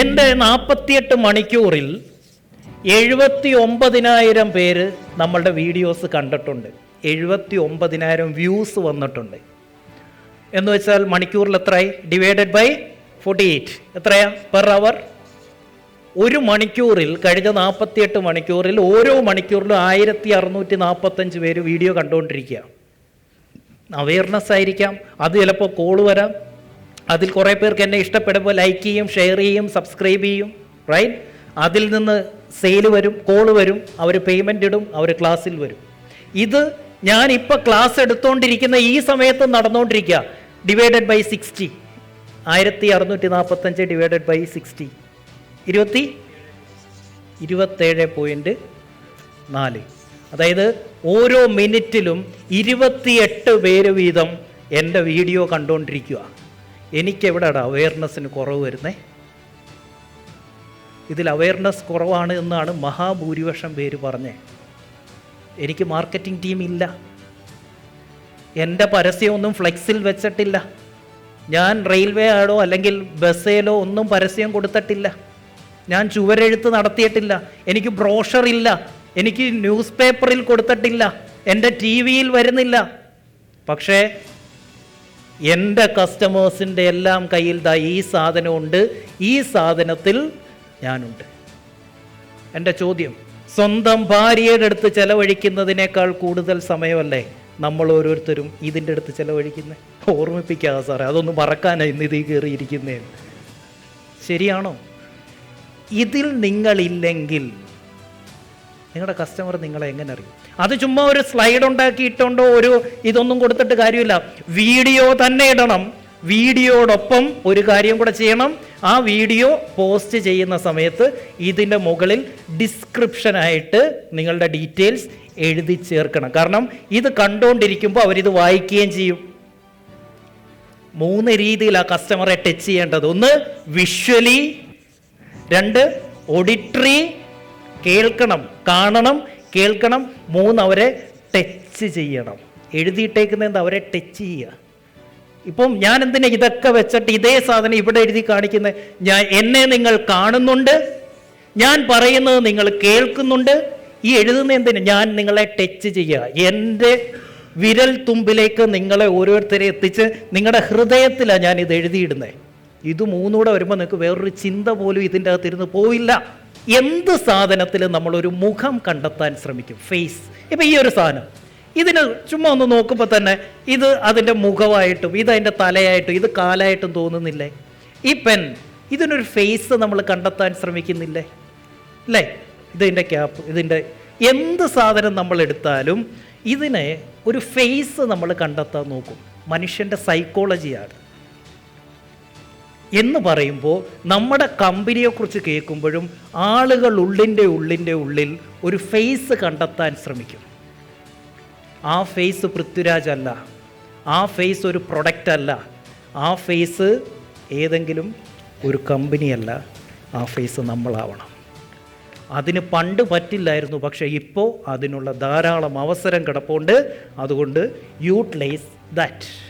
എന്റെ നാൽപ്പത്തിയെട്ട് മണിക്കൂറിൽ എഴുപത്തി ഒമ്പതിനായിരം പേര് നമ്മളുടെ വീഡിയോസ് കണ്ടിട്ടുണ്ട്. എഴുപത്തി ഒമ്പതിനായിരം വ്യൂസ് വന്നിട്ടുണ്ട്. എന്ന് വെച്ചാൽ മണിക്കൂറിൽ എത്രയായി? ഡിവൈഡഡ് ബൈ ഫോർട്ടി എയ്റ്റ് എത്രയാ? പെർ അവർ ഒരു മണിക്കൂറിൽ കഴിഞ്ഞ നാൽപ്പത്തിയെട്ട് മണിക്കൂറിൽ ഓരോ മണിക്കൂറിലും ആയിരത്തി അറുന്നൂറ്റി നാൽപ്പത്തഞ്ച് പേര് വീഡിയോ കണ്ടുകൊണ്ടിരിക്കുക അവയർനെസ് ആയിരിക്കാം. അത് ചിലപ്പോൾ കോൾ വരാം. അതിൽ കുറേ പേർക്ക് എന്നെ ഇഷ്ടപ്പെടുമ്പോൾ ലൈക്ക് ചെയ്യും ഷെയർ ചെയ്യും സബ്സ്ക്രൈബ് ചെയ്യും റൈറ്റ് അതിൽ നിന്ന് സെയിൽ വരും കോൾ വരും അവർ പേയ്മെന്റ് ഇടും അവർ ക്ലാസ്സിൽ വരും. ഇത് ഞാൻ ഇപ്പോൾ ക്ലാസ് എടുത്തുകൊണ്ടിരിക്കുന്ന ഈ സമയത്ത് നടന്നുകൊണ്ടിരിക്കുക ഡിവൈഡഡ് ബൈ സിക്സ്റ്റി ആയിരത്തി അറുന്നൂറ്റി നാൽപ്പത്തഞ്ച് ഡിവൈഡഡ് ബൈ സിക്സ്റ്റി ഇരുപത്തി ഇരുപത്തേഴ് പോയിന്റ് നാല്. അതായത് ഓരോ മിനിറ്റിലും ഇരുപത്തിയെട്ട് പേര് വീതം എന്റെ വീഡിയോ കണ്ടുകൊണ്ടിരിക്കുക എനിക്കെവിടെയാണ് അവയർനെസ്സിന് കുറവ് വരുന്നത് ഇതിൽ അവയർനെസ് കുറവാണ് എന്നാണ് മഹാഭൂരിപക്ഷം പേര് പറഞ്ഞേ. എനിക്ക് മാർക്കറ്റിംഗ് ടീം ഇല്ല. എന്റെ പരസ്യമൊന്നും ഫ്ലെക്സിൽ വെച്ചിട്ടില്ല. ഞാൻ റെയിൽവേ ആടോ അല്ലെങ്കിൽ ബസ്സേലോ ഒന്നും പരസ്യം കൊടുത്തിട്ടില്ല. ഞാൻ ചുവരെഴുത്ത് നടത്തിയിട്ടില്ല. എനിക്ക് ബ്രോഷർ ഇല്ല. എനിക്ക് ന്യൂസ് പേപ്പറിൽ കൊടുത്തിട്ടില്ല. എന്റെ ടി വിയിൽ വരുന്നില്ല. പക്ഷേ എന്റെ കസ്റ്റമേഴ്സിന്റെ എല്ലാം കയ്യിൽ ദാ ഈ സാധനമുണ്ട്. ഈ സാധനത്തിൽ ഞാനുണ്ട്. എന്റെ ചോദ്യം സ്വന്തം ഭാര്യയുടെ അടുത്ത് ചെലവഴിക്കുന്നതിനേക്കാൾ കൂടുതൽ സമയമല്ലേ നമ്മൾ ഓരോരുത്തരും ഇതിന്റെ അടുത്ത് ചെലവഴിക്കുന്നത് ഓർമ്മിപ്പിക്കാതെ സാറേ അതൊന്നും മറക്കാനാണ് ഇന്ന് ഇതിൽ കയറിയിരിക്കുന്നേ. ശരിയാണോ? ഇതിൽ നിങ്ങളില്ലെങ്കിൽ നിങ്ങളുടെ കസ്റ്റമർ നിങ്ങളെ എങ്ങനെ അറിയും? അത് ചുമ്മാ ഒരു സ്ലൈഡ് ഉണ്ടാക്കിയിട്ടുണ്ടോ ഒരു ഇതൊന്നും കൊടുത്തിട്ട് കാര്യമില്ല. വീഡിയോ തന്നെ ഇടണം. വീഡിയോടൊപ്പം ഒരു കാര്യം കൂടെ ചെയ്യണം. ആ വീഡിയോ പോസ്റ്റ് ചെയ്യുന്ന സമയത്ത് ഇതിന്റെ മുകളിൽ ഡിസ്ക്രിപ്ഷനായിട്ട് നിങ്ങളുടെ ഡീറ്റെയിൽസ് എഴുതി ചേർക്കണം. കാരണം ഇത് കണ്ടുകൊണ്ടിരിക്കുമ്പോൾ അവരിത് വായിക്കുകയും ചെയ്യും. മൂന്ന് രീതിയിലാണ് കസ്റ്റമറെ ടച്ച് ചെയ്യേണ്ടത്. ഒന്ന് വിഷ്വലി രണ്ട് ഓഡിറ്ററി കേൾക്കണം. കാണണം. കേൾക്കണം. മൂന്ന് അവരെ ടച്ച് ചെയ്യണം. എഴുതിയിട്ടേക്കുന്ന എന്താ അവരെ ടച്ച് ചെയ്യുക. ഇപ്പം ഞാൻ എന്തിനാ ഇതൊക്കെ വെച്ചിട്ട് ഇതേ സാധനം ഇവിടെ എഴുതി കാണിക്കുന്നത് ഞാൻ എന്നെ നിങ്ങൾ കാണുന്നുണ്ട്. ഞാൻ പറയുന്നത് നിങ്ങൾ കേൾക്കുന്നുണ്ട്. ഈ എഴുതുന്ന എന്തിനു? ഞാൻ നിങ്ങളെ ടച്ച് ചെയ്യുക. എന്റെ വിരൽ തുമ്പിലേക്ക് നിങ്ങളെ ഓരോരുത്തരെ എത്തിച്ച് നിങ്ങളുടെ ഹൃദയത്തിലാണ് ഞാൻ ഇത് എഴുതിയിടുന്നത് ഇത് മൂന്നൂടെ വരുമ്പോൾ നിങ്ങൾക്ക് വേറൊരു ചിന്ത പോലും ഇതിന്റെ അകത്തിരുന്ന് പോയില്ല എന്ത് സാധനത്തിൽ നമ്മളൊരു മുഖം കണ്ടെത്താൻ ശ്രമിക്കും? ഫേസ് ഇപ്പം ഈ ഒരു സാധനം. ഇതിന് ചുമ്മാ ഒന്ന് നോക്കുമ്പോൾ തന്നെ ഇത് അതിന്റെ മുഖമായിട്ടും ഇത് അതിന്റെ തലയായിട്ടും ഇത് കാലായിട്ടും തോന്നുന്നില്ലേ? ഈ പെൻ ഇതിനൊരു ഫേസ് നമ്മൾ കണ്ടെത്താൻ ശ്രമിക്കുന്നില്ലേ? അല്ലേ? ഇതിന്റെ ക്യാപ്പ് ഇതിന്റെ എന്ത് സാധനം നമ്മൾ എടുത്താലും ഇതിനെ ഒരു ഫേസ് നമ്മൾ കണ്ടെത്താൻ നോക്കും. മനുഷ്യന്റെ സൈക്കോളജിയാണ് എന്ന് പറയുമ്പോൾ നമ്മുടെ കമ്പനിയെക്കുറിച്ച് കേൾക്കുമ്പോഴും ആളുകൾ ഉള്ളിന്റെ ഉള്ളിന്റെ ഉള്ളിൽ ഒരു ഫേസ് കണ്ടെത്താൻ ശ്രമിക്കും. ആ ഫേസ് പൃഥ്വിരാജ് അല്ല. ആ ഫേസ് ഒരു പ്രൊഡക്റ്റ് അല്ല. ആ ഫേസ് ഏതെങ്കിലും ഒരു കമ്പനിയല്ല ആ ഫേസ് നമ്മളാവണം. അതിന് പണ്ട് പറ്റില്ലായിരുന്നു. പക്ഷേ ഇപ്പോൾ അതിനുള്ള ധാരാളം അവസരം കിടപ്പുണ്ട്. അതുകൊണ്ട് യൂട്ടിലൈസ് ദാറ്റ്